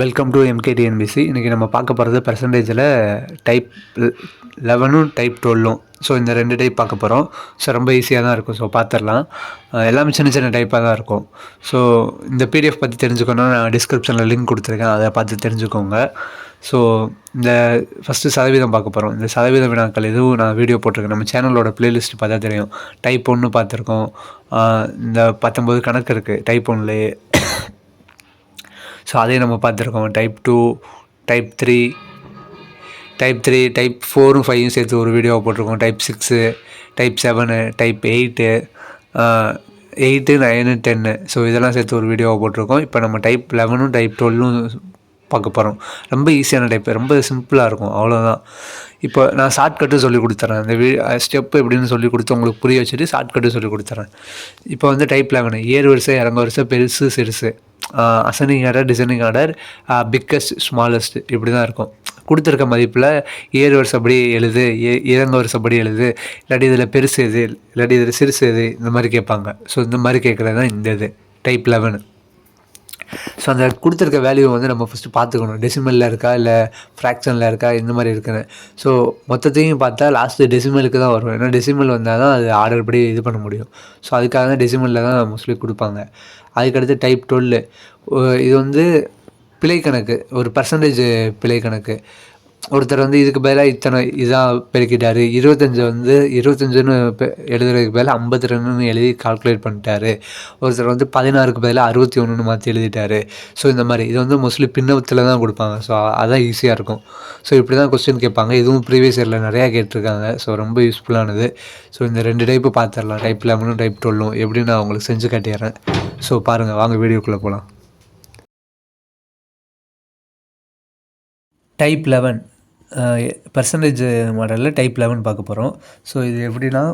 Welcome to எம்கேடிஎன்பிசி இன்றைக்கி நம்ம பார்க்க போகிறது பர்சன்டேஜில் டைப் லெவனும் டைப் டுவெல்லும் ஸோ இந்த ரெண்டு டைப் பார்க்க போகிறோம் ஸோ ரொம்ப ஈஸியாக தான் இருக்கும். ஸோ பார்த்துடலாம். எல்லாமே சின்ன சின்ன டைப்பாக தான் இருக்கும். ஸோ இந்த பிடிஎஃப் பற்றி தெரிஞ்சுக்கணும் நான் டிஸ்கிரிப்ஷனில் லிங்க் கொடுத்துருக்கேன். அதை பார்த்து தெரிஞ்சுக்கோங்க. ஸோ இந்த ஃபஸ்ட்டு சதவீதம் பார்க்க போகிறோம் இந்த சதவீத வினாக்கள் எதுவும் நான் வீடியோ போட்டிருக்கேன். நம்ம சேனலோட பிளேலிஸ்ட் பார்த்தா தெரியும். டைப் ஒன்று பார்த்துருக்கோம். இந்த பத்தொம்போது கணக்கு இருக்குது டைப் ஒன்லேயே ஸோ அதையும் நம்ம பார்த்துருக்கோம். Type two type three type three type ஃபோரும் ஃபைவும் சேர்த்து ஒரு வீடியோ போட்டிருக்கோம். Type six type seven type eight eight nine ten so இதெல்லாம் சேர்த்து ஒரு வீடியோவை போட்டிருக்கோம். இப்போ நம்ம டைப் லெவனும் டைப் டுவெல்லும் பார்க்க போகிறோம் ரொம்ப ஈஸியான டைப் ரொம்ப சிம்பிளாக இருக்கும். அவ்வளோதான் இப்போ நான் ஷார்ட்கட்டு சொல்லி கொடுத்துறேன். அந்த வீ ஸ்டெப்பு எப்படின்னு சொல்லி கொடுத்து உங்களுக்கு புரிய வச்சுட்டு ஷார்ட்கட்டு சொல்லி கொடுத்துறேன். இப்போ வந்து டைப் லெவனு ஏறு வரிசை இறங்க வரிசை பெருசு சிறுசு. அசனிங் order descending order biggest smallest இப்படி தான் இருக்கும். கொடுத்துருக்க மதிப்பில் ஏறு வருஷப்படி எழுது ஏ இறங்க வருஷப்படி எழுது இல்லாட்டி இதில் பெருசு எது இல்லாட்டி இதில் சிறுசு எது இந்த மாதிரி கேட்பாங்க. ஸோ இந்த மாதிரி கேட்குறது தான் இந்த இது டைப் லெவனு ஸோ அந்த கொடுத்துருக்க வேல்யூ வந்து நம்ம ஃபஸ்ட்டு பார்த்துக்கணும். டெசிமலில் இருக்கா? இல்லை ஃப்ராக்ஷனில் இருக்கா? இந்த மாதிரி இருக்குன்னு. ஸோ மொத்தத்தையும் பார்த்தா லாஸ்ட்டு டெசிமலுக்கு தான் வரும். ஏன்னா டெசிமல் வந்தால் தான் அது ஆர்டர் படி இது பண்ண முடியும். ஸோ அதுக்காக தான் டெசிமலில் தான் மோஸ்ட்லி கொடுப்பாங்க. அதுக்கடுத்து டைப் டுவெல் இது வந்து பிழை கணக்கு. ஒரு பர்சன்டேஜ் பிழை கணக்கு. ஒருத்தர் வந்து இதுக்கு பதிலாக இத்தனை இதான் பெருக்கிட்டாரு. இருபத்தஞ்சு வந்து இருபத்தஞ்சுன்னு எழுதுறதுக்கு பதிலாக ஐம்பத்தி ரெண்டுன்னு எழுதி கால்குலேட் பண்ணிட்டாரு. ஒருத்தர் வந்து பதினாறுக்கு பதிலாக அறுபத்தி ஒன்றுன்னு மாற்றி எழுதிட்டாரு. ஸோ இந்த மாதிரி. இது வந்து மோஸ்ட்லி பின்னத்தில் தான் கொடுப்பாங்க. ஸோ அதான் ஈஸியாக இருக்கும். ஸோ இப்படி தான் கொஸ்டின் கேட்பாங்க. இதுவும் ப்ரீவியஸ் இயரில் நிறையா கேட்டிருக்காங்க. ஸோ ரொம்ப யூஸ்ஃபுல்லானது ஸோ இந்த ரெண்டு டைப்பு பார்த்துடலாம் டைப் லெவனும் டைப் டுவெல்லும் எப்படி நான் உங்களுக்கு செஞ்சு காட்டிடுறேன் ஸோ பாருங்கள் வாங்க வீடியோக்குள்ளே போகலாம் டைப் லெவன் பர்சன்டேஜ் மாடலில் டைப் லெவன் பார்க்க போகிறோம் ஸோ இது எப்படின்னா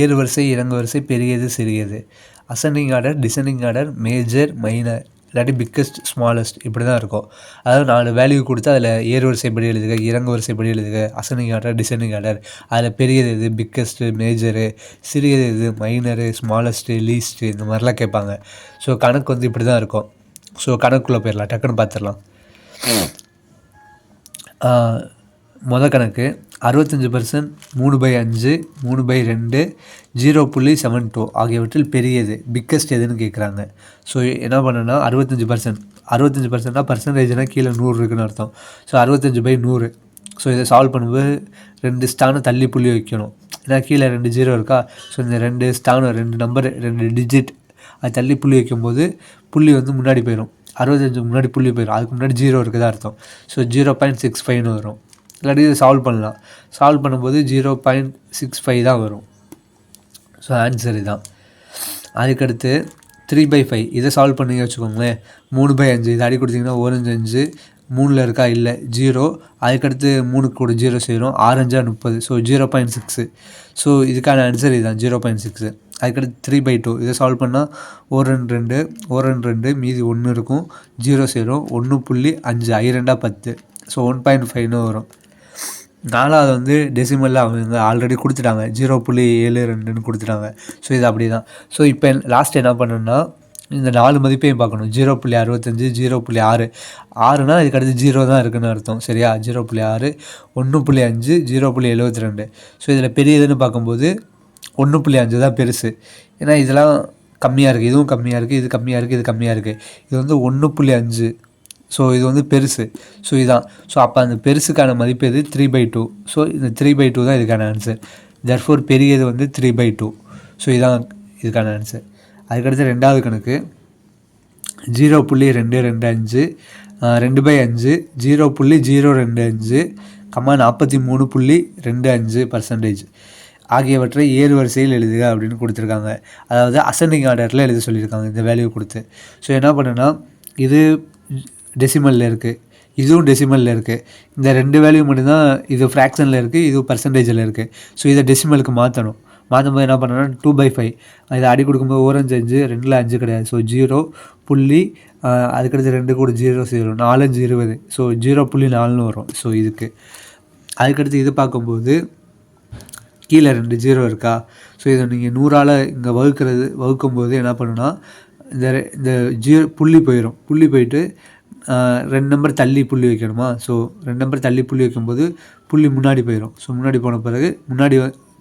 ஏறு வரிசை இறங்கு வரிசை பெரியது சிறியது. Ascending order descending order major minor இல்லாட்டி பிக்கஸ்ட் ஸ்மாலஸ்ட் இப்படி தான் இருக்கும். அதாவது நாலு வேல்யூ கொடுத்து அதில் ஏறு வரிசைப்படி எழுதுக இறங்கு வரிசைப்படி எழுதுக அசெண்டிங் ஆர்டர் டிசெண்டிங் ஆர்டர் அதில் பெரியது எது? பிக்கஸ்ட்டு மேஜரு சிறியது எது? மைனரு ஸ்மாலஸ்ட்டு லீஸ்ட்டு இந்த மாதிரிலாம் கேட்பாங்க. ஸோ கணக்கு வந்து இப்படி தான் இருக்கும். ஸோ கணக்குள்ளே போயிடலாம் டக்குன்னு பார்த்துடலாம் மொதல் கணக்கு அறுபத்தஞ்சு பர்சன்ட் மூணு பை அஞ்சு மூணு பை ரெண்டு ஜீரோ புள்ளி செவன் டூ ஆகியவற்றில் பெரியது பிக்கஸ்ட் எதுன்னு கேட்குறாங்க ஸோ என்ன பண்ணேன்னா அறுபத்தஞ்சி பர்சன்ட் அறுபத்தஞ்சி பர்சன்ட்னா பர்சன்டேஜ்னால் கீழே நூறு இருக்குன்னு அர்த்தம். ஸோ அறுபத்தஞ்சு பை நூறு. ஸோ இதை சால்வ் பண்ணும்போது ரெண்டு ஸ்டானை தள்ளி புள்ளி வைக்கணும். ஏன்னா கீழே ரெண்டு ஜீரோ இருக்கா? ஸோ இந்த ரெண்டு ஸ்தானம் ரெண்டு நம்பர் ரெண்டு டிஜிட் அது தள்ளி புள்ளி வைக்கும்போது புள்ளி வந்து முன்னாடி போயிடும் அறுபத்தஞ்சு முன்னாடி புள்ளி போயிடும் அதுக்கு முன்னாடி ஜீரோ இருக்குதா அர்த்தம். ஸோ ஜீரோ பாயிண்ட் சிக்ஸ் ஃபைவ்னு வரும். இல்லாட்டி இதை சால்வ் பண்ணலாம். சால்வ் பண்ணும்போது ஜீரோ பாயிண்ட் சிக்ஸ் ஃபைவ் தான் வரும். ஸோ ஆன்சர் இதுதான் அதுக்கடுத்து த்ரீ பை ஃபைவ் இதை சால்வ் பண்ணி வச்சுக்கோங்களேன். மூணு பை அஞ்சு. இது அடி கொடுத்தீங்கன்னா ஓரஞ்சு அஞ்சு மூணில் இருக்கா? இல்லை. ஜீரோ அதுக்கடுத்து மூணுக்கு கூட ஜீரோ செய்கிறோம் ஆரஞ்சா முப்பது so zero point six so இதுக்கான ஆன்சர் இதுதான் ஜீரோ பாயிண்ட் சிக்ஸு அதுக்கடுத்து த்ரீ பை டூ இதை சால்வ் பண்ணால் ஒரு ரெண்டு ரெண்டு ஒரு ரெண்டு ரெண்டு மீதி ஒன்று இருக்கும். ஜீரோ சேரும் ஒன்று புள்ளி அஞ்சு ஐ ரெண்டாக பத்து. ஸோ ஒன் பாயிண்ட் ஃபைவ்னு வரும். நாலாவது வந்து டெசிமலில் அவங்க ஆல்ரெடி கொடுத்துட்டாங்க. ஜீரோ புள்ளி ஏழு ரெண்டுன்னு கொடுத்துட்டாங்க. ஸோ இது அப்படி தான் ஸோ இப்போ லாஸ்ட் என்ன பண்ணணும்னா இந்த நாலு மதிப்பையும் பார்க்கணும். ஜீரோ புள்ளி அறுபத்தஞ்சு ஜீரோ புள்ளி ஆறு. ஆறுனா இதுக்கு அடுத்து ஜீரோ தான் இருக்குன்னு அர்த்தம். சரியா? ஜீரோ புள்ளி ஆறு ஒன்று புள்ளி அஞ்சு ஜீரோ புள்ளி எழுபத்தி ரெண்டு. ஸோ இதில் பெரியதுன்னு பார்க்கும்போது ஒன்று புள்ளி அஞ்சு தான் பெருசு. ஏன்னா இதெல்லாம் கம்மியாக இருக்குது இதுவும் கம்மியாக இருக்குது இது கம்மியாக இருக்குது இது கம்மியாக இருக்குது இது வந்து ஒன்று புள்ளி அஞ்சு. ஸோ இது வந்து பெருசு. ஸோ இதுதான் ஸோ அப்போ அந்த பெருசுக்கான மதிப்பு எது? த்ரீ பை டூ ஸோ இந்த த்ரீ பை டூ தான் இதுக்கான ஆன்சர் தர்ஃபோர் பெரியது வந்து த்ரீ பை டூ ஸோ இதுதான் இதுக்கான ஆன்சர் அதுக்கடுத்து ரெண்டாவது கணக்கு. ஜீரோ புள்ளி ரெண்டு ரெண்டு அஞ்சு. ரெண்டு பை அஞ்சு. ஜீரோ புள்ளி ஜீரோ ரெண்டு அஞ்சு. கம்மா நாற்பத்தி மூணு புள்ளி ரெண்டு அஞ்சு பர்சன்டேஜ் ஆகியவற்றை ஏறு வரிசையில் எழுதுக அப்படின்னு கொடுத்துருக்காங்க. அதாவது அசெண்டிங் ஆர்டரில் எழுத சொல்லியிருக்காங்க இந்த வேல்யூ கொடுத்து. ஸோ என்ன பண்ணுன்னா இது டெசிமலில் இருக்குது இதுவும் டெசிமலில் இருக்குது இந்த ரெண்டு வேல்யூ மட்டும்தான் இது ஃப்ராக்ஷனில் இருக்குது இது பர்சன்டேஜில் இருக்குது ஸோ இதை டெசிமலுக்கு மாற்றணும் மாற்றும் போது என்ன பண்ணணும்னா டூ பை ஃபைவ் இதை அடி கொடுக்கும்போது ஓரஞ்சு அஞ்சு ரெண்டில் அஞ்சு கிடையாது. ஸோ ஜீரோ புள்ளி அதுக்கடுத்து ரெண்டு கூட ஜீரோ ஜீரோ நாலஞ்சு இருபது. ஸோ ஜீரோ புள்ளி நாலுன்னு வரும். ஸோ இதுக்கு. அதுக்கடுத்து இது பார்க்கும்போது கீழே ரெண்டு ஜீரோ இருக்கா? ஸோ இதை நீங்கள் நூறால் இங்கே வகுக்கிறது வகுக்கும்போது என்ன பண்ணுன்னா இந்த இந்த ஜீரோ புள்ளி போயிடும் புள்ளி போயிட்டு ரெண்டு நம்பர் தள்ளி புள்ளி வைக்கணுமா? ஸோ ரெண்டு நம்பர் தள்ளி புள்ளி வைக்கும்போது புள்ளி முன்னாடி போயிடும் ஸோ முன்னாடி போன பிறகு முன்னாடி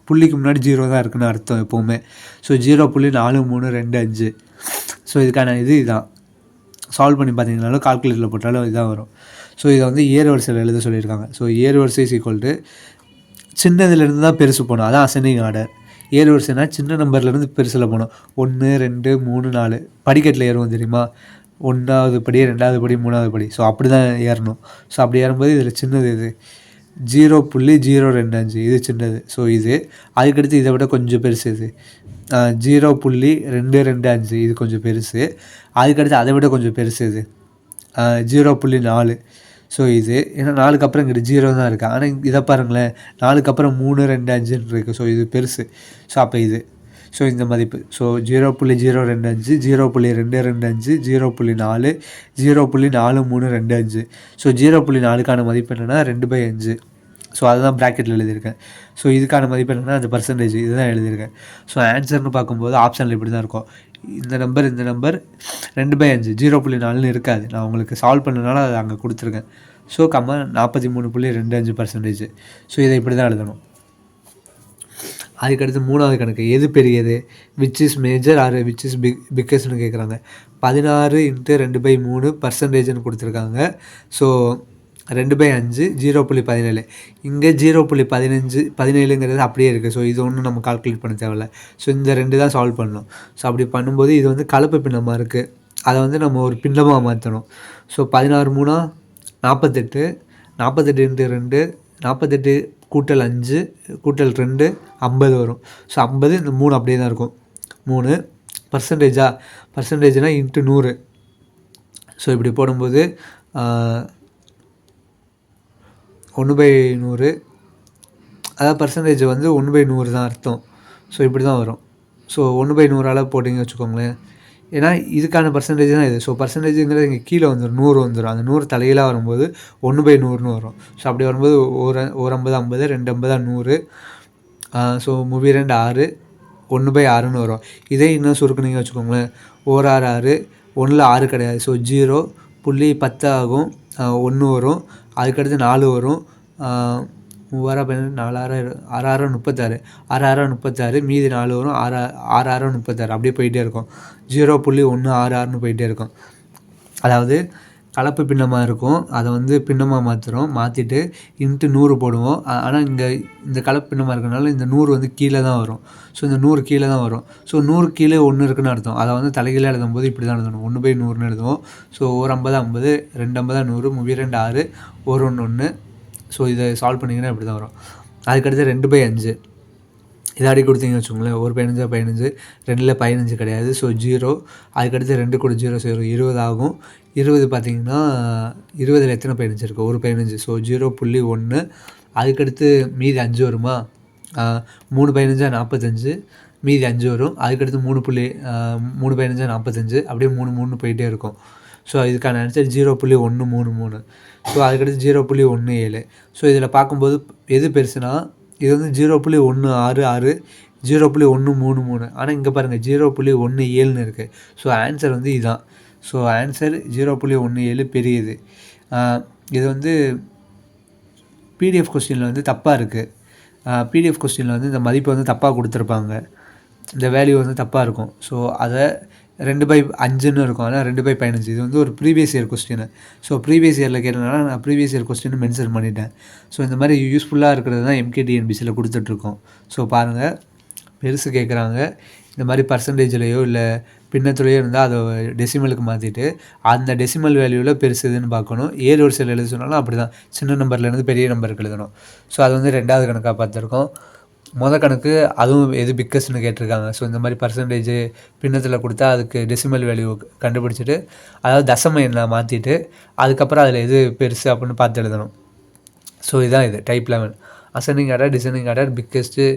புள்ளிக்கு முன்னாடி ஜீரோ தான் இருக்குன்னு அர்த்தம் எப்போவுமே. ஸோ ஜீரோ புள்ளி நாலு மூணு ரெண்டு அஞ்சு. ஸோ இதுக்கான இது இதுதான் சால்வ் பண்ணி பார்த்தீங்கனாலும் கால்குலேட்டரில் போட்டாலும் இதுதான் வரும். ஸோ இதை வந்து ஏர் வரிசையில் எழுத சொல்லியிருக்காங்க. ஸோ ஏர் வரிசை இஸ் ஈக்குவல் டு சின்னதுலேருந்து தான் பெருசு போகணும் அதான் அசனிங் ஆர்டர். ஏழு வரிசைனா சின்ன நம்பர்லேருந்து பெருசில் போகணும் ஒன்று ரெண்டு மூணு நாலு. படிக்கட்டில் ஏறுவோம் தெரியுமா? ஒன்றாவது படி ரெண்டாவது படி மூணாவது படி. ஸோ அப்படி தான் ஏறணும். ஸோ அப்படி ஏறும்போது இதில் சின்னது இது. ஜீரோ புள்ளி ஜீரோ ரெண்டு அஞ்சு. இது சின்னது. ஸோ இது. அதுக்கடுத்து இதை விட கொஞ்சம் பெருசு இது. ஜீரோ புள்ளி ரெண்டு ரெண்டு அஞ்சு. இது கொஞ்சம் பெருசு. அதுக்கடுத்து அதை விட கொஞ்சம் பெருசு இது. ஜீரோ புள்ளி நாலு. ஸோ இது ஏன்னா நாளுக்கு அப்புறம் இங்கிட்டு ஜீரோ தான் இருக்குது ஆனால் இதை பாருங்களேன். நாளுக்கு அப்புறம் மூணு ரெண்டு அஞ்சுன்னு இருக்குது ஸோ இது பெருசு. ஸோ அப்போ இது. ஸோ இந்த மதிப்பு. ஸோ ஜீரோ புள்ளி ஜீரோ ரெண்டு அஞ்சு. ஜீரோ புள்ளி ரெண்டு ரெண்டு அஞ்சு. ஜீரோ புள்ளி நாலு. ஜீரோ புள்ளி நாலு மூணு ரெண்டு அஞ்சு. ஸோ ஜீரோ புள்ளி நாலுக்கான மதிப்பு என்னென்னா ரெண்டு பை அஞ்சு. ஸோ அதுதான் ப்ராக்கெட்டில் எழுதியிருக்கேன். ஸோ இதுக்கான மதிப்பு என்னென்னா அந்த பர்சன்டேஜ் இதுதான் எழுதியிருக்கேன். ஸோ ஆன்சர்னு பார்க்கும்போது ஆப்ஷனில் இப்படி தான் இருக்கும். இந்த நம்பர் இந்த நம்பர் ரெண்டு பை அஞ்சு ஜீரோ புள்ளி நாலுன்னு இருக்காது. நான் உங்களுக்கு சால்வ் பண்ணனால அதை அங்கே கொடுத்துருக்கேன். ஸோ கம்ம நாற்பத்தி மூணு புள்ளி ரெண்டு அஞ்சு பர்சன்டேஜ் ஸோ இதை இப்படி தான் எழுதணும். அதுக்கடுத்து மூணாவது கணக்கு. எது பெரியது? Which is major or which is big பிக்கஸ்ட்னு கேட்குறாங்க பதினாறு இன்ட்டு ரெண்டு பை மூணு பர்சன்டேஜ்னு கொடுத்துருக்காங்க. ஸோ ரெண்டு பை அஞ்சு ஜீரோ புள்ளி பதினேழு. இங்கே ஜீரோ புள்ளி பதினஞ்சு பதினேழுங்கிறது அப்படியே இருக்குது ஸோ இது ஒன்றும் நம்ம கால்குலேட் பண்ண தேவையில்ல. ஸோ இந்த ரெண்டு தான் சால்வ் பண்ணணும். ஸோ அப்படி பண்ணும்போது இது வந்து கலப்பு பின்னமாக இருக்குது அதை வந்து நம்ம ஒரு பின்னமாக மாற்றணும் ஸோ பதினாறு மூணா நாற்பத்தெட்டு நாற்பத்தெட்டு இன்ட்டு ரெண்டு நாற்பத்தெட்டு கூட்டல் அஞ்சு கூட்டல் ரெண்டு ஐம்பது வரும். ஸோ ஐம்பது இந்த மூணு அப்படியே தான் இருக்கும். மூணு பர்சன்டேஜா பர்சன்டேஜ்னால் இன்ட்டு நூறு. ஸோ இப்படி போடும்போது ஒன்று பை நூறு. அதாவது பர்சன்டேஜ் வந்து ஒன்று பை நூறு தான் அர்த்தம். ஸோ இப்படி தான் வரும். ஸோ ஒன்று பை நூறால் போட்டிங்க வச்சுக்கோங்களேன். ஏன்னா இதுக்கான பர்சன்டேஜ் தான் இது. ஸோ பர்சன்டேஜுங்கிறது இங்கே கீழே வந்துடும் நூறு வந்துடும் அந்த நூறு தலையிலாக வரும்போது ஒன்று பை நூறுன்னு வரும். ஸோ அப்படி வரும்போது ஒரு ஒரு ஐம்பது ஐம்பது ரெண்டு ஐம்பதா நூறு. ஸோ மூவி ரெண்டு ஆறு ஒன்று பை ஆறுன்னு வரும். இதே இன்னும் சுருக்குனிங்க வச்சுக்கோங்களேன். ஓர் ஆறு ஆறு. ஒன்றில் ஆறு கிடையாது. ஸோ ஜீரோ புள்ளி பத்து ஆகும். ஒன்று வரும். அதுக்கடுத்து நாலு வரும். மூவாயிரம் பதினெட்டு நாலாயிரம் ஆறாயிரம் முப்பத்தாறு. ஆறாயிரம் முப்பத்தாறு மீதி நாலு வரும். ஆறா ஆறாயிரம் முப்பத்தாறு. அப்படியே போயிட்டே இருக்கும். ஜீரோ புள்ளி ஒன்று ஆறு ஆறுன்னு போயிட்டே இருக்கும். அதாவது கலப்பு பின்னமாக இருக்கும். அதை வந்து பின்னமாக மாற்றுறோம் மாற்றிட்டு இன்ட்டு நூறு போடுவோம். ஆனால் இங்கே இந்த கலப்பு பின்னமாக இருக்கிறனால இந்த நூறு வந்து கீழே தான் வரும். ஸோ இந்த நூறு கீழே தான் வரும். ஸோ நூறு கீழே ஒன்று இருக்குன்னு அர்த்தம். அதை வந்து தலைகீழே எழுதும்போது இப்படி தான் எழுதணும். ஒன்று பை நூறுன்னு எழுதுவோம். ஸோ ஒரு ஐம்பது ஐம்பது ரெண்டு ஐம்பதா நூறு முவி ரெண்டு ஆறு ஒரு ஒன்று ஒன்று ஸோ இதை சால்வ் பண்ணிங்கன்னா இப்படி தான் வரும். அதுக்கடுத்து ரெண்டு பை அஞ்சு. இதை அடி கொடுத்தீங்கன்னு வச்சுக்கோங்களேன். ஒரு பதினஞ்சா பதினஞ்சு ரெண்டில் பதினஞ்சு கிடையாது. ஸோ ஜீரோ அதுக்கடுத்து ரெண்டு கூட ஜீரோ ஜீரோ இருபது ஆகும். இருபது பார்த்திங்கன்னா இருபதில் எத்தனை பதினஞ்சு இருக்குது ஒரு பதினஞ்சு. ஸோ ஜீரோ புள்ளி ஒன்று அதுக்கடுத்து மீதி அஞ்சு வருமா? மூணு பதினஞ்சா நாற்பத்தஞ்சு மீதி அஞ்சு வரும். அதுக்கடுத்து மூணு புள்ளி மூணு பதினஞ்சா நாற்பத்தஞ்சு அப்படியே மூணு மூணு போயிட்டே இருக்கும். ஸோ இதுக்கான ஆன்சர் ஜீரோ புள்ளி ஒன்று மூணு மூணு. ஸோ அதுக்கடுத்து ஜீரோ புள்ளி ஒன்று ஏழு. ஸோ இதில் பார்க்கும்போது எது பெருசுனா இது வந்து ஜீரோ புள்ளி ஒன்று ஆறு ஆறு ஜீரோ புள்ளி ஒன்று மூணு மூணு. ஆனால் இங்கே பாருங்கள் ஜீரோ புள்ளி ஒன்று ஏழுன்னு இருக்குது ஸோ ஆன்சர் வந்து இதுதான் ஸோ ஆன்சர் ஜீரோ புள்ளி ஒன்று ஏழு பெரியது. இது வந்து பிடிஎஃப் கொஸ்டினில் வந்து தப்பாக இருக்குது பிடிஎஃப் கொஸ்டினில் வந்து இந்த மதிப்பை வந்து தப்பாக கொடுத்துருப்பாங்க. இந்த வேல்யூ வந்து தப்பாக இருக்கும். ஸோ அதை ரெண்டு பை அஞ்சுன்னு இருக்கும் ஆனால் ரெண்டு பை பதினஞ்சு. இது வந்து ஒரு previous year question so previous இயரில் கேட்டனால நான் ப்ரீவியஸ் இயர் கொஸ்டின் மென்ஷன் பண்ணிட்டேன். ஸோ இந்த மாதிரி யூஸ்ஃபுல்லாக இருக்கிறது தான் எம்கேடிஎன்பிசியில் கொடுத்துட்ருக்கோம். ஸோ பாருங்கள் பெருசு கேட்குறாங்க இந்த மாதிரி பர்சன்டேஜ்லேயோ இல்லை பின்னத்துலேயோ இருந்தால் அதை டெசிமலுக்கு மாற்றிட்டு அந்த டெசிமல் வேல்யூவில் பெருசு இதுன்னு பார்க்கணும். ஏழு வருஷத்தில் எழுத சொன்னாலும் அப்படி தான் சின்ன நம்பர்லேருந்து பெரிய நம்பருக்கு எழுதணும். ஸோ அது வந்து ரெண்டாவது கணக்காக பார்த்துருக்கோம். மொதல் கணக்கு அதுவும் எது பிக்கஸ்ட்னு கேட்டிருக்காங்க. ஸோ இந்த மாதிரி பர்சன்டேஜ் பின்னத்தில் கொடுத்தா அதுக்கு டெசிமல் வேல்யூ கண்டுபிடிச்சிட்டு அதாவது தசம எண்ணை மாற்றிட்டு அதுக்கப்புறம் அதில் எது பெருசு அப்படின்னு பார்த்து எழுதணும். ஸோ இதுதான் இது type eleven அசனிங் order descending order biggest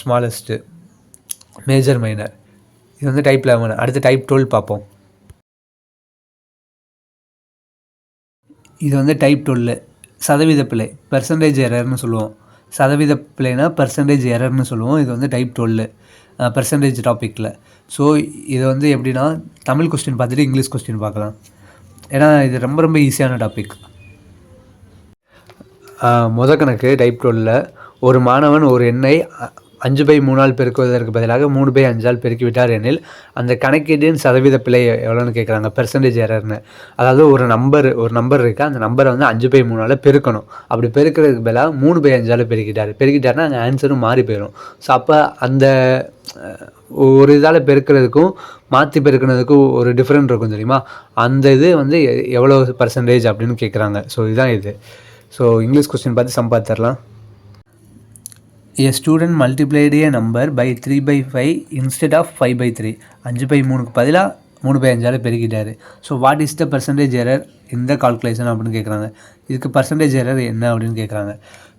smallest major minor இது வந்து டைப் லெவன் அடுத்து டைப் டுவெல் பார்ப்போம். இது வந்து டைப் டுவெல்லு சதவீத பிழை பெர்சன்டேஜ் எரர்னு சொல்லுவோம். சதவீத பிள்ளைனா பர்சன்டேஜ் எரர்னு சொல்லுவோம். இது வந்து டைப் டுவெல்லு பர்சன்டேஜ் டாப்பிக்கில் ஸோ இது வந்து எப்படின்னா தமிழ் கொஸ்டின் பார்த்துட்டு இங்கிலீஷ் கொஸ்டின் பார்க்கலாம். ஏன்னா இது ரொம்ப ரொம்ப ஈஸியான டாபிக் முத கணக்கு டைப் டுவெல்லில் ஒரு மாணவன் ஒரு எண்ணை அஞ்சு பை மூணால் பெருக்குவதற்கு பதிலாக மூணு பை அஞ்சால் பெருக்கிவிட்டார் எனில் அந்த கணக்கீட்டின் சதவீத பிழை எவ்வளோன்னு கேட்குறாங்க. பெர்சன்டேஜ் எரர்னு அதாவது ஒரு நம்பர் ஒரு நம்பர் இருக்குது அந்த நம்பரை வந்து அஞ்சு பை மூணால் பெருக்கணும். அப்படி பெருக்கிறதுக்கு பதிலாக மூணு பை அஞ்சால் பெருக்கிட்டார். பெருக்கிட்டாருன்னா அங்கே ஆன்சரும் மாறி போயிடும் ஸோ அப்போ அந்த ஒரு இதால் பெருக்கிறதுக்கும் மாற்றி பெருக்கிறதுக்கும் ஒரு டிஃப்ரெண்ட் இருக்கும் தெரியுமா? அந்த இது வந்து எவ்வளோ பர்சன்டேஜ் அப்படின்னு கேட்குறாங்க. ஸோ இதுதான் இது. ஸோ இங்கிலீஷ் கொஸ்டின் பார்த்து சம்பாதிச்சிடலாம் பார்த்துடலாம் student multiplied a number by three by five instead of five by three அஞ்சு பை மூணுக்கு பதிலாக மூணு பை அஞ்சால் பெருக்கிட்டார் so what is the percentage error இந்த கால்குலேஷன் அப்படின்னு கேட்குறாங்க இதுக்கு பர்சன்டேஜ் எரர் என்ன அப்படின்னு கேட்குறாங்க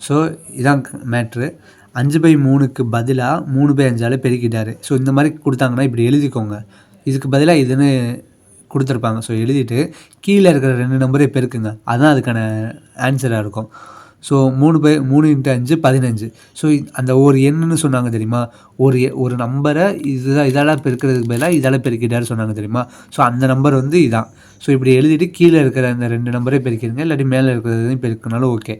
ஸோ இதான் மேட்ரு அஞ்சு பை மூணுக்கு பதிலாக மூணு பை அஞ்சால் பெருக்கிட்டார் ஸோ இந்த மாதிரி கொடுத்தாங்கன்னா இப்படி எழுதிக்கோங்க. இதுக்கு பதிலாக இதுன்னு கொடுத்துருப்பாங்க. ஸோ எழுதிட்டு கீழே இருக்கிற ரெண்டு நம்பரே பெருக்குங்க. அதுதான் அதுக்கான ஆன்சராக இருக்கும். ஸோ மூணு பை மூணு இன்ட்டு அஞ்சு பதினஞ்சு. ஸோ அந்த ஒரு எண்ணுன்னு சொன்னாங்க தெரியுமா? ஒரு ஒரு நம்பரை இதுதான் இதால் பெருக்கிறதுக்கு பதிலாக இதால் பெருக்கிட்டாரு சொன்னாங்க தெரியுமா? ஸோ அந்த நம்பர் வந்து இதான் ஸோ இப்படி எழுதிட்டு கீழே இருக்கிற அந்த ரெண்டு நம்பரே பெருக்கிடுங்க. இல்லாட்டி மேலே இருக்கிறதையும் பெருக்கினாலும் ஓகே.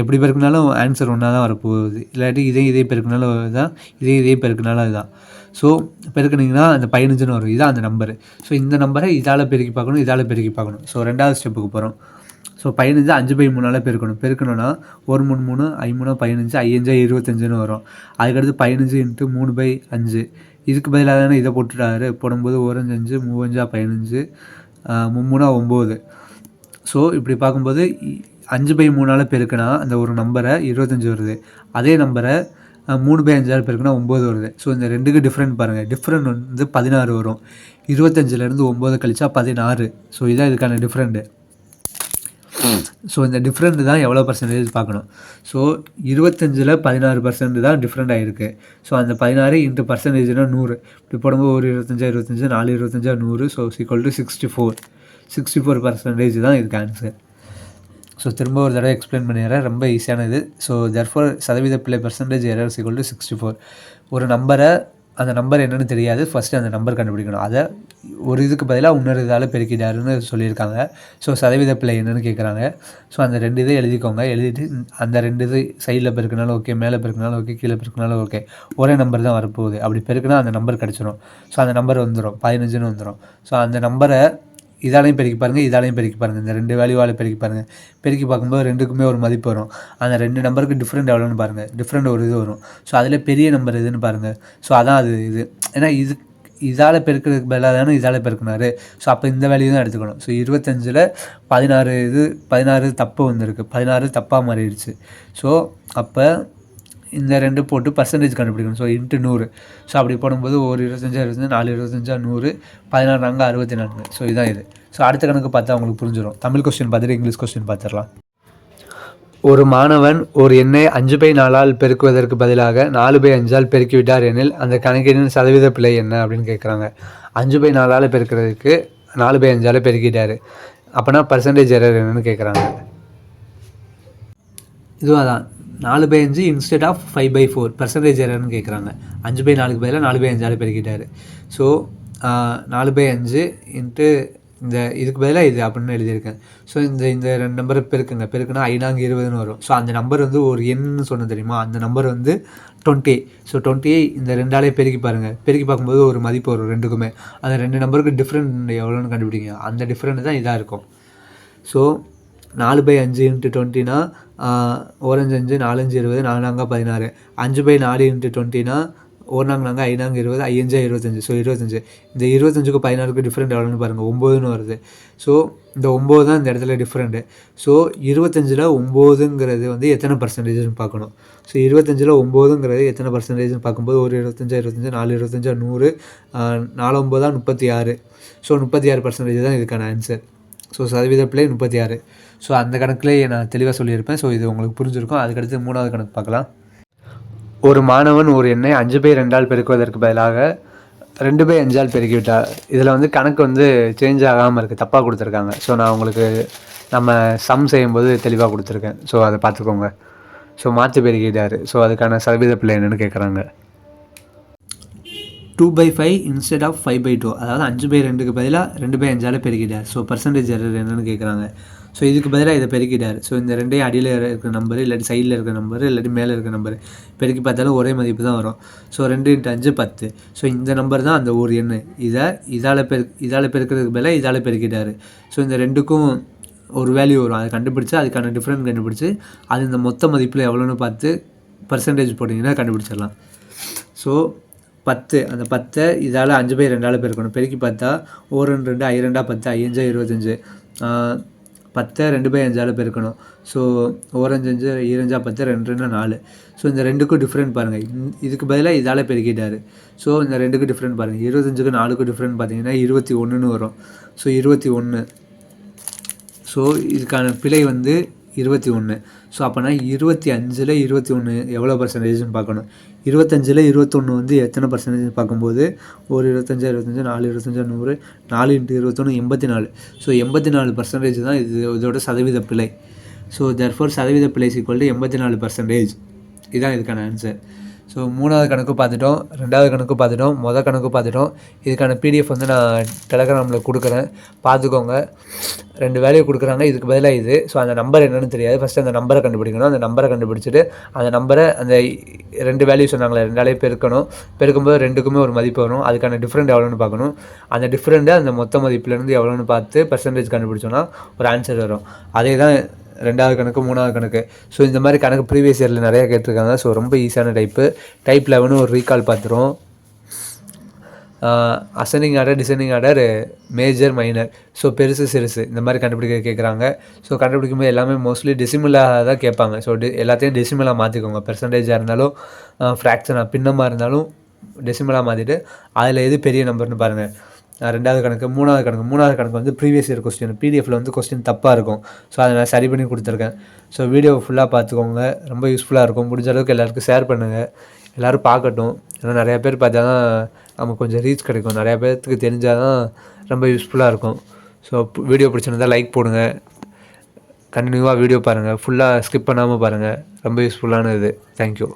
எப்படி பெருக்கினாலும் ஆன்சர் ஒன்றா தான் வரப்போகுது. இல்லாட்டி இதே இதே பெருக்கினாலும் இதுதான் இதே இதே பெருக்கினாலும் அதுதான் ஸோ பெருக்குனீங்கன்னா அந்த பதினஞ்சுன்னு வரும். இதான் அந்த நம்பரு. ஸோ இந்த நம்பரை இதால் பெருக்கி பார்க்கணும் இதால் பெருக்கி பார்க்கணும். ஸோ ரெண்டாவது ஸ்டெப்புக்கு போகிறோம் ஸோ பதினஞ்சு அஞ்சு பை மூணால் பெருக்கணும். பெருக்கணும்னா ஒரு மூணு மூணு ஐமூணு பதினஞ்சு ஐயஞ்சா இருபத்தஞ்சுன்னு வரும். அதுக்கடுத்து பதினஞ்சு இன்ட்டு மூணு பை அஞ்சு. இதுக்கு பதிலாக தானே இதை போட்டுட்டாரு. போடும்போது ஓரஞ்சு அஞ்சு மூவஞ்சா பதினஞ்சு மும்மூணா ஒம்பது. ஸோ இப்படி பார்க்கும்போது இ- அஞ்சு பை மூணால் பெருக்கினா அந்த ஒரு நம்பரை இருபத்தஞ்சி வருது. அதே நம்பரை மூணு பை அஞ்சால் பெருக்கினா ஒம்பது வருது. ஸோ இந்த ரெண்டுக்கு டிஃப்ரெண்ட் பாருங்கள் டிஃப்ரெண்ட் வந்து பதினாறு வரும். இருபத்தஞ்சிலேருந்து ஒம்பது கழிச்சா பதினாறு. ஸோ இதான் இதுக்கான டிஃப்ரெண்ட்டு ஸோ இந்த டிஃப்ரெண்ட் தான் எவ்வளோ பர்சன்டேஜ் பார்க்கணும். ஸோ இருபத்தஞ்சில் பதினாறு பர்சன்ட் தான் டிஃப்ரெண்ட் ஆகிருக்கு ஸோ அந்த பதினாறு இன்ட்டு பர்சன்டேஜ்னால் நூறு. இப்படி போடும்போது ஒரு இருபத்தஞ்சா இருபத்தஞ்சு நாலு இருபத்தஞ்சா நூறு. So equal to sixty four sixty four percentage தான் இதுக்கு ஆன்சர் ஸோ திரும்ப ஒரு தடவை எக்ஸ்பிளைன் பண்ணிடுறேன். ரொம்ப ஈஸியானது ஸோ தர்ஃபோர் சதவீத பிள்ளை percentage errors equal to sixty four ஒரு நம்பரை அந்த நம்பர் என்னென்னு தெரியாது. ஃபஸ்ட்டு அந்த நம்பர் கண்டுபிடிக்கணும். அதை ஒரு இதுக்கு பதிலாக இன்னொரு இதால் பெருக்கிட்டாருன்னு சொல்லியிருக்காங்க. ஸோ சதவீத பிள்ளை என்னென்னு கேட்குறாங்க ஸோ அந்த ரெண்டு இதை எழுதிக்கோங்க. எழுதிட்டு அந்த ரெண்டு இது சைடில் பெருக்கினாலும் ஓகே மேலே பெருக்கினாலும் ஓகே கீழே பெருக்கினாலும் ஓகே ஒரே நம்பர் தான் வரப்போகுது. அப்படி பெருக்கினா அந்த நம்பர் கிடச்சிரும். ஸோ அந்த நம்பர் வந்துடும் பதினஞ்சுன்னு வந்துடும் ஸோ அந்த நம்பரை இதாலையும் பெருக்கி பாருங்கள் இதாலையும் பெருக்கி பாருங்கள் இந்த ரெண்டு வேல்யூவால் பெருக்கி பாருங்கள் பெருக்கி பார்க்கும்போது ரெண்டுக்குமே ஒரு மதிப்பு வரும். அந்த ரெண்டு நம்பருக்கு டிஃப்ரெண்ட் எவ்வளோன்னு பாருங்கள் டிஃப்ரெண்ட் ஒரு இது வரும். ஸோ அதில் பெரிய நம்பர் இதுன்னு பாருங்கள் ஸோ அதான் அது இது. ஏன்னா இது இதால் பெருக்கிறதுக்கு பதிலாக தானே இதால் பெருக்கினார். ஸோ அப்போ இந்த வேலையை தான் எடுத்துக்கணும். ஸோ இருபத்தஞ்சில் பதினாறு இது பதினாறு தப்பு வந்திருக்கு. பதினாறு தப்பாக மாறிடுச்சு. ஸோ அப்போ இந்த ரெண்டு போட்டு பர்சன்டேஜ் கண்டுபிடிக்கணும். ஸோ இன்ட்டு நூறு. ஸோ அப்படி போடும்போது ஒரு இருபத்தஞ்சா இருபத்தஞ்சு நாலு இருபத்தஞ்சா நூறு பதினாறு நான்கு அறுபத்தி நான்கு. ஸோ இதான் இது. ஸோ அடுத்த கணக்கு பார்த்தா உங்களுக்கு புரிஞ்சிடும் தமிழ் கொஸ்டின் பார்த்துட்டு இங்கிலீஷ் கொஸ்டின் பார்த்துடலாம். ஒரு மாணவன் ஒரு எண்ணை அஞ்சு பை நாலால் பெருக்குவதற்கு பதிலாக நாலு பை அஞ்சால் பெருக்கிவிட்டார் எனில் அந்த கணக்கீட்டின் சதவீத பிழை என்ன அப்படின்னு கேட்குறாங்க. அஞ்சு பை நாலால் பெருக்கிறதுக்கு நாலு பை அஞ்சால் பெருக்கிட்டார். அப்போனா பர்சன்டேஜ் எரர் என்னன்னு கேட்குறாங்க. இதுவாக தான் நாலு பை அஞ்சு instead of five by four percentage எரர்னு கேட்குறாங்க அஞ்சு பை நாலுக்கு பதிலாக நாலு பை அஞ்சால் பெருக்கிட்டார் ஸோ நாலு பை அஞ்சு இன்ட்டு இந்த இதுக்கு பதிலாக இது அப்படின்னு எழுதியிருக்கேன். ஸோ இந்த இந்த ரெண்டு நம்பரை பெருக்குங்க. பெருக்குன்னா ஐநாங்க இருபதுன்னு வரும். ஸோ அந்த நம்பர் வந்து ஒரு எண்ணுன்னு சொன்னது தெரியுமா? அந்த நம்பர் வந்து டுவெண்ட்டி ஸோ டுவெண்ட்டியை இந்த ரெண்டாலே பெருக்கி பாருங்கள் பெருக்கி பார்க்கும்போது ஒரு மதிப்பு வரும் ரெண்டுக்குமே. அந்த ரெண்டு நம்பருக்கு டிஃப்ரெண்ட் எவ்வளோன்னு கண்டுபிடிங்க. அந்த டிஃப்ரெண்ட் தான் இதாக இருக்கும். ஸோ நாலு பை அஞ்சு இன்ட்டு டுவெண்ட்டினா ஓரஞ்சு அஞ்சு நாலஞ்சு இருபது நாலு பதினாறு. அஞ்சு பை நாலு இன்ட்டு டுவெண்ட்டினா ஒரு நாங்க நாங்கள் ஐநாங்க இருபது ஐயஞ்சா இருபத்தஞ்சு. ஸோ இருபத்தஞ்சு. இந்த இருபத்தஞ்சுக்கு பதினாறுக்கு டிஃப்ரெண்ட் எவ்வளோன்னு பாருங்கள் ஒம்போதுன்னு வருது. ஸோ இந்த ஒம்பது தான் இந்த இடத்துல டிஃப்ரெண்ட்டு ஸோ இருபத்தஞ்சில் ஒம்போதுங்கிறது வந்து எத்தனை பர்சன்டேஜ்னு பார்க்கணும். ஸோ இருபத்தஞ்சில் ஒம்போதுங்கிறது எத்தனை பர்சன்டேஜ்னு பார்க்கும்போது ஒரு இருபத்தஞ்சா இருபத்தஞ்சு நாலு இருபத்தஞ்சா நூறு ஆஹ், நாலு ஒம்போதா முப்பத்தி ஆறு. ஸோ முப்பத்தி ஆறு பர்சன்டேஜ் தான் இதுக்கான ஆன்சர் ஸோ சதவீத பிள்ளை முப்பத்தி ஆறு. ஸோ அந்த கணக்குலேயே நான் தெளிவாக சொல்லியிருப்பேன். ஸோ இது உங்களுக்கு புரிஞ்சிருக்கும். அதுக்கடுத்து மூணாவது கணக்கு பார்க்கலாம். ஒரு மாணவன் ஒரு எண்ணை அஞ்சு பை ரெண்டால் பெருக்குவதற்கு பதிலாக ரெண்டு பை அஞ்சால் பெருக்கிவிட்டார். இதில் வந்து கணக்கு வந்து சேஞ்ச் ஆகாமல் இருக்குது தப்பாக கொடுத்துருக்காங்க. ஸோ நான் உங்களுக்கு நம்ம சம் செய்யும்போது தெளிவாக கொடுத்துருக்கேன். ஸோ அதை பார்த்துக்கோங்க. ஸோ மாற்றி பெருக்கிட்டார். ஸோ அதுக்கான சதவீத பிள்ளை என்னென்னு கேட்குறாங்க two by five instead of five by two அதாவது அஞ்சு பை ரெண்டுக்கு பதிலாக ரெண்டு பை அஞ்சால் பெருக்கிட்டார். ஸோ பர்சன்டேஜ் எரர் என்னென்னு கேட்குறாங்க ஸோ இதுக்கு பதிலாக இதை பெருக்கிட்டார். ஸோ இந்த ரெண்டையும் அடியில் இருக்கிற நம்பர் இல்லாட்டி சைடில் இருக்கிற நம்பர் இல்லாட்டி மேலே இருக்கிற நம்பர் பெருக்கி பார்த்தாலும் ஒரே மதிப்பு தான் வரும். ஸோ ரெண்டு இன்ட்டு அஞ்சு பத்து. ஸோ இந்த நம்பர் தான் அந்த ஒரு எண் இதை இதால் பெரு இதால் பெருக்கிறதுக்கு பதிலாக இதால் பெருக்கிட்டார். ஸோ இந்த ரெண்டுக்கும் ஒரு வேல்யூ வரும். அதை கண்டுபிடிச்சு அதுக்கான டிஃப்ரெண்ட் கண்டுபிடிச்சி அது இந்த மொத்த மதிப்பில் எவ்வளோன்னு பார்த்து பர்சன்டேஜ் போட்டிங்கன்னா கண்டுபிடிச்சிடலாம். ஸோ பத்து. அந்த பத்தை இதால் அஞ்சு பை ரெண்டால் பெருக்கணும் பெருக்கி பார்த்தா ஓர் ரெண்டு ரெண்டு ஐ ரெண்டா பத்து ஐயஞ்சா இருபத்தஞ்சு. பத்தை ரெண்டு பை அஞ்சால் பெருக்கணும் ஸோ ஓரஞ்சு அஞ்சு ஈரஞ்சா பத்து ரெண்டு ரெண்டு நாலு. ஸோ இந்த ரெண்டுக்கும் டிஃப்ரெண்ட் பாருங்கள் இதுக்கு பதிலாக இதால் பெருக்கிட்டாரு. ஸோ இந்த ரெண்டுக்கும் டிஃப்ரெண்ட் பாருங்கள் இருபத்தஞ்சுக்கு நாலுக்கும் டிஃப்ரெண்ட் பார்த்தீங்கன்னா இருபத்தி ஒன்றுன்னு வரும். ஸோ இருபத்தி ஒன்று ஸோ இதுக்கான பிழை வந்து இருபத்தி ஒன்று ஸோ அப்போனா இருபத்தி அஞ்சில் இருபத்தி ஒன்று எவ்வளோ பர்சன்டேஜ்னு பார்க்கணும். இருபத்தஞ்சில் இருபத்தொன்று வந்து எத்தனை பர்சன்டேஜ் பார்க்கும்போது ஒரு இருபத்தஞ்சா இருபத்தஞ்சு நாலு இருபத்தஞ்சா நூறு நாலு இன்ட்டு இருபத்தொன்று எண்பத்தி நாலு. ஸோ எண்பத்தி நாலு பர்சன்டேஜ் தான் இது இதோட சதவீத பிழை. ஸோ தர்ஃபோர் சதவீத பிழை ஈக்குவல் டு எண்பத்தி நாலு பர்சன்டேஜ் இதுதான் இதுக்கான ஆன்சர் ஸோ மூணாவது கணக்கு பார்த்துட்டோம் ரெண்டாவது கணக்கு பார்த்துட்டோம் மொதல் கணக்கு பார்த்துட்டோம். இதுக்கான பிடிஎஃப் வந்து நான் டெலகிராமில் கொடுக்குறேன். பார்த்துக்கோங்க. ரெண்டு வேலையை கொடுக்குறாங்க இதுக்கு பதிலாக இது. ஸோ அந்த நம்பர் என்னென்னு தெரியாது. ஃபஸ்ட்டு அந்த நம்பரை கண்டுபிடிக்கணும். அந்த நம்பரை கண்டுபிடிச்சிட்டு அந்த நம்பரை அந்த ரெண்டு வேல்யூ சொன்னாங்களே ரெண்டாலே பெருக்கணும். பெருக்கும்போது ரெண்டுக்குமே ஒரு மதிப்பு வரும். அதுக்கான டிஃப்ரெண்ட் எவ்வளோன்னு பார்க்கணும். அந்த டிஃப்ரெண்ட்டை அந்த மொத்த மதிப்புலேருந்து எவ்வளோன்னு பார்த்து பர்சன்டேஜ் கண்டுபிடிச்சோன்னா ஒரு ஆன்சர் வரும். அதே தான் ரெண்டாவது கணக்கு மூணாவது கணக்கு. ஸோ இந்த மாதிரி கணக்கு ப்ரீவியஸ் இயரில் நிறையா கேட்டிருக்காங்க. ஸோ ரொம்ப ஈஸியான டைப்பு டைப் லெவனு ஒரு ரீகால் பார்த்துரும் அசனிங் order descending order major minor so பெருசு சிறுசு. இந்த மாதிரி கண்டுபிடிக்க கேட்குறாங்க. ஸோ கண்டுபிடிக்கும் போது எல்லாமே மோஸ்ட்லி டெசிமலாக தான் கேட்பாங்க. ஸோ டி எல்லாத்தையும் டெசிமலாக மாற்றிக்கோங்க பெர்சன்டேஜாக இருந்தாலும் ஃப்ராக்ஷனாக பின்னமாக இருந்தாலும் டெசிமலாக மாற்றிட்டு அதில் எது பெரிய நம்பர்னு பாருங்கள் ரெண்டாவது கணக்கு மூணாவது கணக்கு மூணாவது கணக்கு வந்து ப்ரீவியஸ் இயர் கொஸ்டின் பிடிஎஃப்பில் வந்து கொஸ்டின் தப்பாக இருக்கும். ஸோ அதை நான் சரி பண்ணி கொடுத்துருக்கேன். ஸோ வீடியோ ஃபுல்லாக பார்த்துக்கோங்க. ரொம்ப யூஸ்ஃபுல்லாக இருக்கும். முடிஞ்ச அளவுக்கு எல்லாருக்கும் ஷேர் பண்ணுங்கள் எல்லோரும் பார்க்கட்டும். ஏன்னா நிறையா பேர் பார்த்தா தான் நமக்கு கொஞ்சம் ரீச் கிடைக்கும். நிறையா பேர்த்துக்கு தெரிஞ்சால் தான் ரொம்ப யூஸ்ஃபுல்லாக இருக்கும். ஸோ வீடியோ பிடிச்சிருந்தால் லைக் போடுங்க. கண்டினியூவாக வீடியோ பாருங்கள் ஃபுல்லாக ஸ்கிப் பண்ணாமல் பாருங்கள் ரொம்ப யூஸ்ஃபுல்லான இது தேங்க்யூ